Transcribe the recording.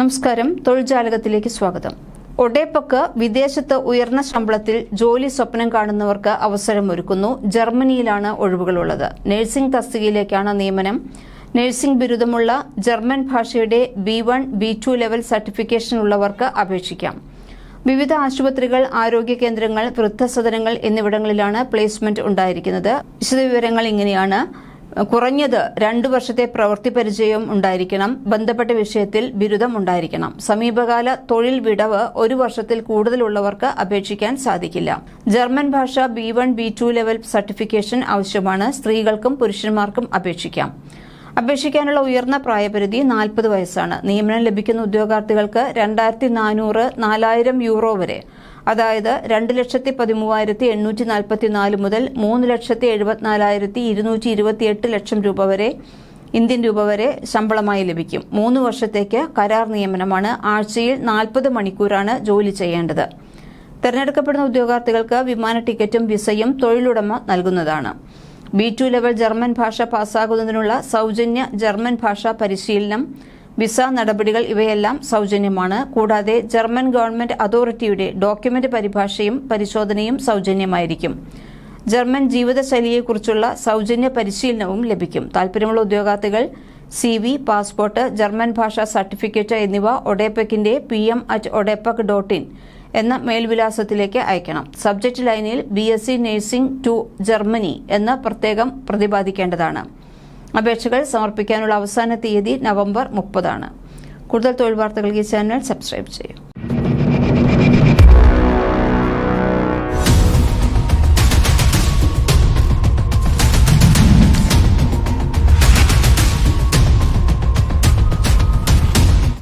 നമസ്കാരം. തൊഴിൽജാലകത്തിലേക്ക് സ്വാഗതം. ഒഡേപ്പക്ക് വിദേശത്ത് ഉയർന്ന ശമ്പളത്തിൽ ജോലി സ്വപ്നം കാണുന്നവർക്ക് അവസരമൊരുക്കുന്നു. ജർമ്മനിയിലാണ് ഒഴിവുകളുള്ളത്. നഴ്സിംഗ് തസ്തികയിലേക്കാണ് നിയമനം. നഴ്സിംഗ് ബിരുദമുള്ള ജർമ്മൻ ഭാഷയുടെ B one B two level certification ഉള്ളവർക്ക് അപേക്ഷിക്കാം. വിവിധ ആശുപത്രികൾ ആരോഗ്യ കേന്ദ്രങ്ങൾ വൃദ്ധസദനങ്ങൾ എന്നിവിടങ്ങളിലാണ് പ്ലേസ്മെന്റ് ഉണ്ടായിരിക്കുന്നത്. വിശദവിവരങ്ങൾ ഇങ്ങനെയാണ്. കുറഞ്ഞത് രണ്ടു വർഷത്തെ പ്രവൃത്തി പരിചയം ഉണ്ടായിരിക്കണം. ബന്ധപ്പെട്ട വിഷയത്തിൽ ബിരുദം ഉണ്ടായിരിക്കണം. സമീപകാല തൊഴിൽ വിടവ് ഒരു വർഷത്തിൽ കൂടുതലുള്ളവർക്ക് അപേക്ഷിക്കാൻ സാധിക്കില്ല. ജർമ്മൻ ഭാഷ B one B two level certification ആവശ്യമാണ്. സ്ത്രീകൾക്കും പുരുഷന്മാർക്കും അപേക്ഷിക്കാം. അപേക്ഷിക്കാനുള്ള ഉയർന്ന പ്രായപരിധി നാൽപ്പത് വയസ്സാണ്. നിയമനം ലഭിക്കുന്ന ഉദ്യോഗാർത്ഥികൾക്ക് രണ്ടായിരത്തി നാനൂറ് നാലായിരം യൂറോ വരെ. അതായത് രണ്ട് ലക്ഷത്തി പതിമൂവായിരത്തി എണ്ണൂറ്റി നാൽപ്പത്തി നാല് മുതൽ മൂന്ന് ലക്ഷത്തി എഴുപത്തിനാലായിരത്തി ഇരുന്നൂറ്റി ഇരുപത്തിയെട്ട് ലക്ഷം രൂപ വരെ ഇന്ത്യൻ രൂപ വരെ ശമ്പളമായി ലഭിക്കും. മൂന്ന് വർഷത്തേക്ക് കരാർ നിയമനമാണ് ആഴ്ചയിൽ നാൽപ്പത് മണിക്കൂറാണ് ജോലി ചെയ്യേണ്ടത്. തെരഞ്ഞെടുക്കപ്പെടുന്ന ഉദ്യോഗാർത്ഥികൾക്ക് വിമാന ടിക്കറ്റും വിസയും തൊഴിലുടമ നൽകുന്നതാണ്. ബി ടു ലെവൽ ജർമ്മൻ ഭാഷ പാസ്സാകുന്നതിനുള്ള സൗജന്യ ജർമ്മൻ ഭാഷാ പരിശീലനം വിസ നടപടികൾ ഇവയെല്ലാം സൗജന്യമാണ്. കൂടാതെ ജർമ്മൻ ഗവൺമെന്റ് അതോറിറ്റിയുടെ ഡോക്യുമെന്റ് പരിഭാഷയും പരിശോധനയും സൗജന്യമായിരിക്കും. ജർമ്മൻ ജീവിതശൈലിയെക്കുറിച്ചുള്ള സൗജന്യ പരിശീലനവും ലഭിക്കും. താൽപര്യമുള്ള ഉദ്യോഗാർത്ഥികൾ സി വി പാസ്പോർട്ട് ജർമ്മൻ ഭാഷാ സർട്ടിഫിക്കറ്റ് എന്നിവ ഒഡേപ്പക്കിന്റെ P M at ODEPC dot in എന്ന മേൽവിലാസത്തിലേക്ക് അയക്കണം. സബ്ജക്റ്റ് ലൈനിൽ B S C nursing to Germany എന്ന് പ്രത്യേകം പ്രതിപാദിക്കേണ്ടതാണ്. അപേക്ഷകൾ സമർപ്പിക്കാനുള്ള അവസാന തീയതി നവംബർ മുപ്പതാണ്. കൂടുതൽ തൊഴിൽ വാർത്തകൾ ഈ ചാനൽ സബ്സ്ക്രൈബ് ചെയ്യും.